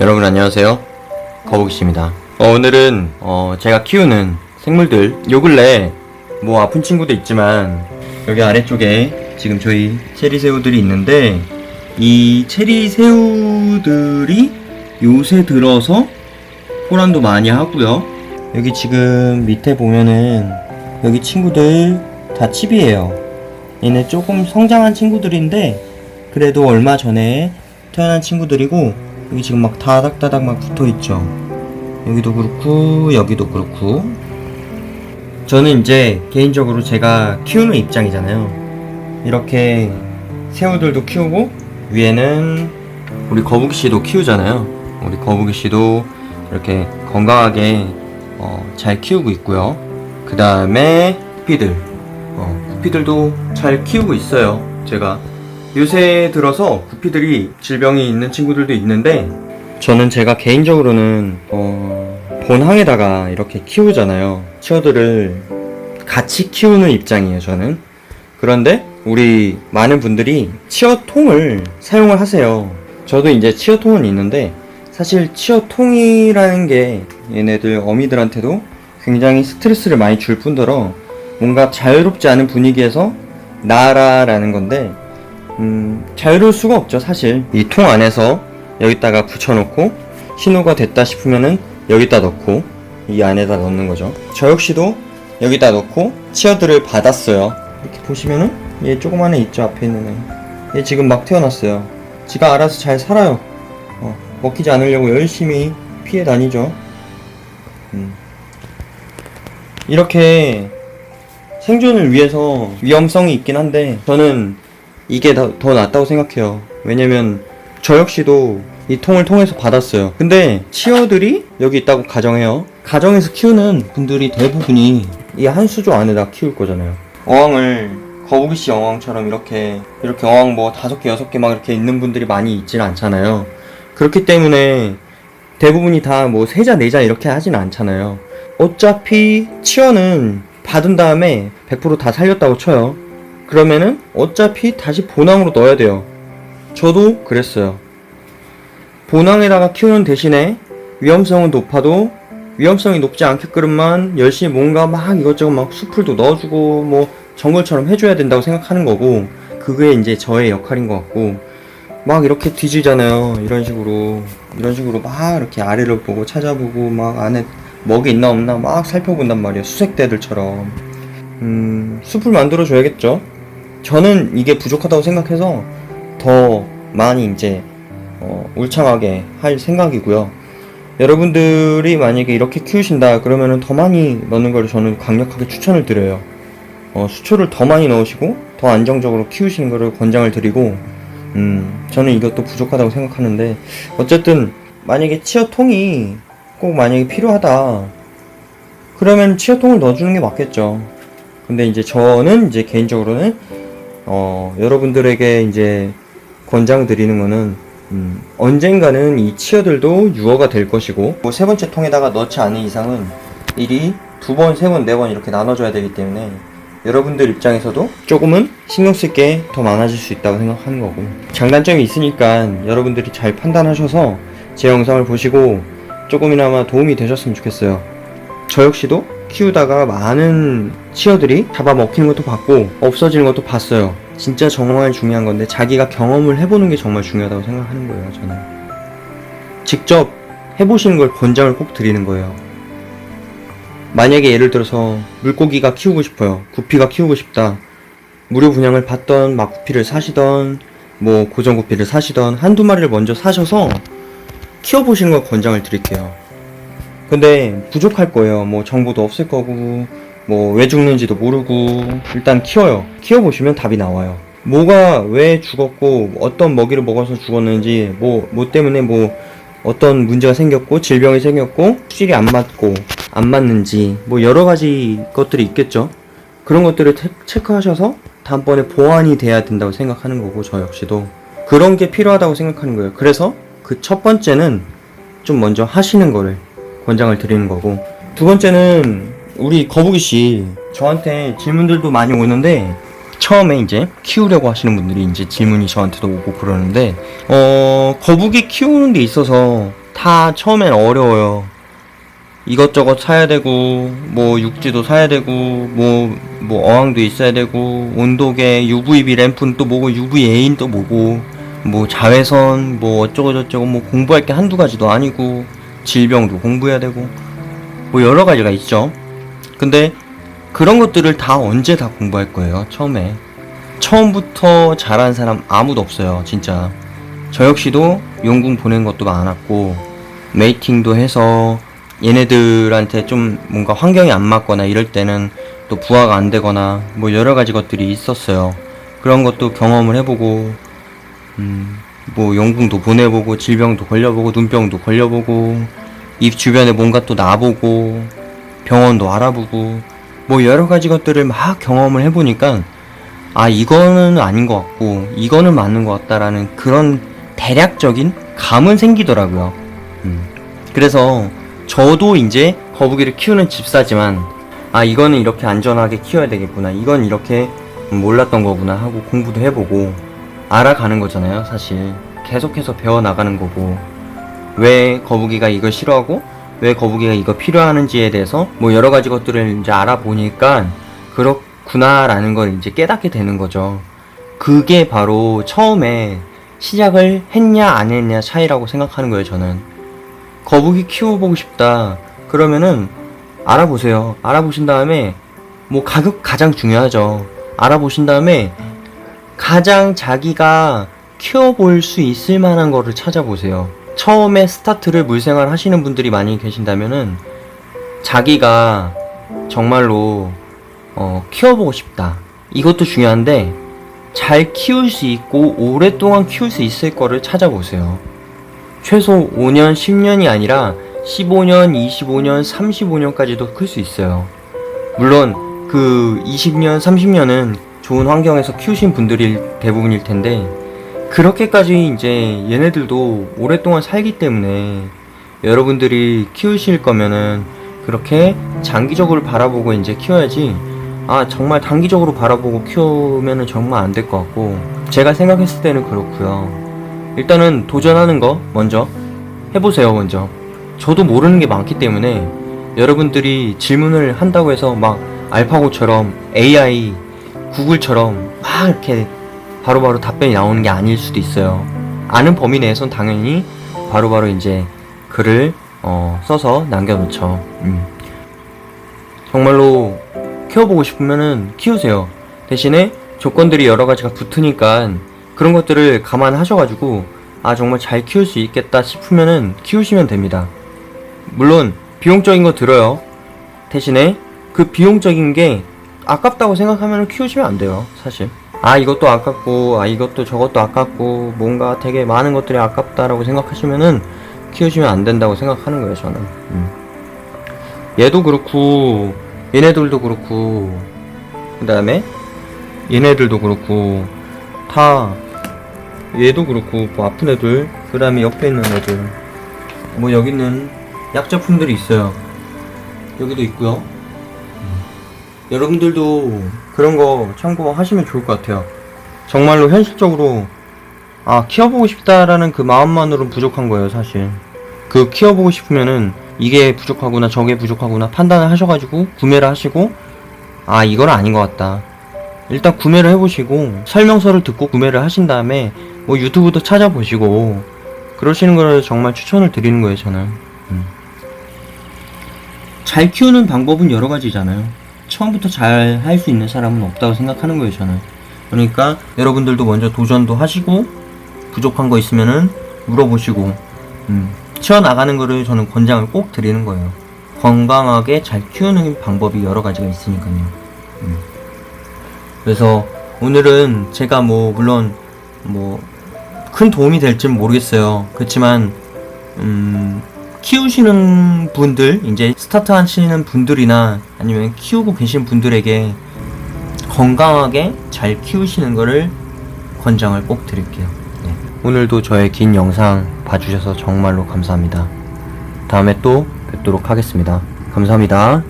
여러분 안녕하세요. 거북이씨입니다. 어, 오늘은 어, 제가 키우는 생물들 요 근래 뭐 아픈 친구도 있지만 여기 아래쪽에 지금 저희 체리 새우들이 있는데 이 체리 새우들이 요새 들어서 호란도 많이 하고요. 여기 지금 밑에 보면은 여기 친구들 다 칩이에요. 얘네 조금 성장한 친구들인데 그래도 얼마 전에 태어난 친구들이고 여기 지금 막 다닥다닥 막 붙어 있죠. 여기도 그렇고 여기도 그렇고 저는 이제 개인적으로 제가 키우는 입장이잖아요. 이렇게 새우들도 키우고 위에는 우리 거북이 씨도 키우잖아요. 우리 거북이 씨도 이렇게 건강하게 어, 잘 키우고 있고요. 그 다음에 구피들, 어, 구피들도 잘 키우고 있어요. 제가 요새 들어서 구피들이 질병이 있는 친구들도 있는데 저는 제가 개인적으로는 어, 본항에다가 이렇게 키우잖아요. 치어들을 같이 키우는 입장이에요. 저는 그런데 우리 많은 분들이 치어통을 사용을 하세요. 저도 이제 치어통은 있는데 사실 치어통이라는 게 얘네들 어미들한테도 굉장히 스트레스를 많이 줄 뿐더러 뭔가 자유롭지 않은 분위기에서 나라라는 건데 음, 자유로울 수가 없죠, 사실. 이 통 안에서 여기다가 붙여놓고 신호가 됐다 싶으면은 여기다 넣고 이 안에다 넣는 거죠. 저 역시도 여기다 넣고 치어들을 받았어요. 이렇게 보시면은 얘 조그만 애 있죠, 앞에 있는 애. 얘 지금 막 태어났어요. 지가 알아서 잘 살아요. 어, 먹히지 않으려고 열심히 피해 다니죠. 음. 이렇게 생존을 위해서 위험성이 있긴 한데 저는 이게 더, 더 낫다고 생각해요. 왜냐면 저 역시도 이 통을 통해서 받았어요. 근데 치어들이 여기 있다고 가정해요. 가정에서 키우는 분들이 대부분이 이 한 수조 안에다 키울 거잖아요. 어항을 거북이 씨 어항처럼 이렇게 이렇게 어항 뭐 다섯 개 여섯 개 막 이렇게 있는 분들이 많이 있진 않잖아요. 그렇기 때문에 대부분이 다 뭐 세자 네자 이렇게 하진 않잖아요. 어차피 치어는 받은 다음에 100%다 살렸다고 쳐요. 그러면은 어차피 다시 본항으로 넣어야 돼요. 저도 그랬어요. 본항에다가 키우는 대신에 위험성은 높아도 위험성이 높지 않게끔만 열심히 뭔가 막 이것저것 막 수풀도 넣어주고 뭐 정글처럼 해줘야 된다고 생각하는 거고 그게 이제 저의 역할인 것 같고 막 이렇게 뒤지잖아요. 이런 식으로 이런 식으로 막 이렇게 아래를 보고 찾아보고 막 안에 먹이 있나 없나 막 살펴본단 말이에요. 수색대들처럼 음 숲을 만들어 줘야겠죠. 저는 이게 부족하다고 생각해서 더 많이 이제 어, 울창하게 할 생각이고요. 여러분들이 만약에 이렇게 키우신다 그러면은 더 많이 넣는 걸 저는 강력하게 추천을 드려요. 어, 수초를 더 많이 넣으시고 더 안정적으로 키우시는 것을 권장을 드리고 음, 저는 이것도 부족하다고 생각하는데 어쨌든 만약에 치어통이 꼭 만약에 필요하다 그러면 치어통을 넣어주는 게 맞겠죠. 근데 이제 저는 이제 개인적으로는 어, 여러분들에게 이제 권장 드리는 거는 음, 언젠가는 이 치어들도 유어가 될 것이고 뭐 세 번째 통에다가 넣지 않은 이상은 일이 두 번, 세 번, 네 번 이렇게 나눠줘야 되기 때문에 여러분들 입장에서도 조금은 신경 쓸 게 더 많아질 수 있다고 생각하는 거고. 장단점이 있으니까 여러분들이 잘 판단하셔서 제 영상을 보시고 조금이나마 도움이 되셨으면 좋겠어요. 저 역시도 키우다가 많은 치어들이 잡아먹히는 것도 봤고 없어지는 것도 봤어요. 진짜 정말 중요한 건데 자기가 경험을 해보는 게 정말 중요하다고 생각하는 거예요. 저는 직접 해보시는 걸 권장을 꼭 드리는 거예요. 만약에 예를 들어서 물고기가 키우고 싶어요. 구피가 키우고 싶다. 무료 분양을 받던 막 구피를 사시던 뭐 고정 구피를 사시던 한두 마리를 먼저 사셔서 키워보시는 걸 권장을 드릴게요. 근데 부족할 거예요. 뭐 정보도 없을 거고 뭐 왜 죽는지도 모르고 일단 키워요. 키워 보시면 답이 나와요. 뭐가 왜 죽었고 어떤 먹이를 먹어서 죽었는지 뭐뭐 때문에 뭐 어떤 문제가 생겼고 질병이 생겼고 수질이 안 맞고 안 맞는지 뭐 여러 가지 것들이 있겠죠. 그런 것들을 테- 체크하셔서 다음번에 보완이 돼야 된다고 생각하는 거고 저 역시도 그런 게 필요하다고 생각하는 거예요. 그래서 그 첫 번째는 좀 먼저 하시는 거를 권장을 드리는 거고 두 번째는 우리 거북이 씨 저한테 질문들도 많이 오는데 처음에 이제 키우려고 하시는 분들이 이제 질문이 저한테도 오고 그러는데 어 거북이 키우는 데 있어서 다 처음엔 어려워요. 이것저것 사야 되고 뭐 육지도 사야 되고 뭐뭐 어항도 있어야 되고 온도계 UVB 램프는 또 뭐고 UVA인 또 뭐고 뭐 자외선 뭐 어쩌고 저쩌고 뭐 공부할 게 한두 가지도 아니고 질병도 공부해야 되고 뭐 여러 가지가 있죠. 근데 그런 것들을 다 언제 다 공부할 거예요, 처음에. 처음부터 잘하는 사람 아무도 없어요, 진짜. 저 역시도 용궁 보낸 것도 많았고, 메이팅도 해서 얘네들한테 좀 뭔가 환경이 안 맞거나 이럴 때는 또 부하가 안 되거나 뭐 여러 가지 것들이 있었어요. 그런 것도 경험을 해보고, 음, 뭐 용궁도 보내보고, 질병도 걸려보고, 눈병도 걸려보고, 입 주변에 뭔가 또 나보고, 병원도 알아보고, 뭐 여러 가지 것들을 막 경험을 해보니까 아 이거는 아닌 것 같고 이거는 맞는 것 같다라는 그런 대략적인 감은 생기더라고요. 음. 그래서 저도 이제 거북이를 키우는 집사지만 아 이거는 이렇게 안전하게 키워야 되겠구나 이건 이렇게 몰랐던 거구나 하고 공부도 해보고 알아가는 거잖아요 사실 계속해서 배워나가는 거고 왜 거북이가 이걸 싫어하고 왜 거북이가 이거 필요하는지에 대해서 뭐 여러 가지 것들을 이제 알아보니까 그렇구나라는 걸 이제 깨닫게 되는 거죠. 그게 바로 처음에 시작을 했냐 안 했냐 차이라고 생각하는 거예요, 저는. 거북이 키워보고 싶다. 그러면은 알아보세요. 알아보신 다음에 뭐 가격 가장 중요하죠. 알아보신 다음에 가장 자기가 키워볼 수 있을 만한 거를 찾아보세요. 처음에 스타트를 물생활 하시는 분들이 많이 계신다면은 자기가 정말로 어, 키워보고 싶다. 이것도 중요한데 잘 키울 수 있고 오랫동안 키울 수 있을 거를 찾아보세요. 최소 5년, 10년이 아니라 15년, 25년, 35년까지도 클 수 있어요. 물론 그 20년, 30년은 좋은 환경에서 키우신 분들이 대부분일 텐데 그렇게까지 이제 얘네들도 오랫동안 살기 때문에 여러분들이 키우실 거면은 그렇게 장기적으로 바라보고 이제 키워야지 아 정말 단기적으로 바라보고 키우면은 정말 안 될 것 같고 제가 생각했을 때는 그렇고요. 일단은 도전하는 거 먼저 해보세요 먼저. 저도 모르는 게 많기 때문에 여러분들이 질문을 한다고 해서 막 알파고처럼 AI 구글처럼 막 이렇게 바로 바로 답변이 나오는 게 아닐 수도 있어요. 아는 범위 내에선 당연히 바로 바로 이제 글을 어, 써서 남겨놓죠. 음. 정말로 키워보고 싶으면은 키우세요. 대신에 조건들이 여러 가지가 붙으니까 그런 것들을 감안하셔가지고 아 정말 잘 키울 수 있겠다 싶으면은 키우시면 됩니다. 물론 비용적인 거 들어요. 대신에 그 비용적인 게 아깝다고 생각하면 키우시면 안 돼요. 사실. 아 이것도 아깝고 아 이것도 저것도 아깝고 뭔가 되게 많은 것들이 아깝다라고 생각하시면은 키우시면 안 된다고 생각하는 거예요 저는 음. 얘도 그렇고 얘네들도 그렇고 그 다음에 얘네들도 그렇고 다 얘도 그렇고 뭐 아픈 애들 그 다음에 옆에 있는 애들 뭐 여기는 약제품들이 있어요 여기도 있고요 여러분들도 그런 거 참고하시면 좋을 것 같아요. 정말로 현실적으로 아 키워보고 싶다라는 그 마음만으로는 부족한 거예요, 사실. 그 키워보고 싶으면은 이게 부족하구나 저게 부족하구나 판단을 하셔가지고 구매를 하시고 아 이건 아닌 것 같다. 일단 구매를 해보시고 설명서를 듣고 구매를 하신 다음에 뭐 유튜브도 찾아보시고 그러시는 걸 정말 추천을 드리는 거예요, 저는. 음. 잘 키우는 방법은 여러 가지잖아요. 처음부터 잘 할 수 있는 사람은 없다고 생각하는 거예요, 저는. 그러니까 여러분들도 먼저 도전도 하시고 부족한 거 있으면은 물어보시고 음, 치워나가는 거를 저는 권장을 꼭 드리는 거예요. 건강하게 잘 키우는 방법이 여러 가지가 있으니까요. 음. 그래서 오늘은 제가 뭐 물론 뭐 큰 도움이 될지는 모르겠어요. 그렇지만 음, 키우시는 분들, 이제 스타트 하시는 분들이나 아니면 키우고 계신 분들에게 건강하게 잘 키우시는 거를 권장을 꼭 드릴게요. 네. 오늘도 저의 긴 영상 봐주셔서 정말로 감사합니다. 다음에 또 뵙도록 하겠습니다. 감사합니다.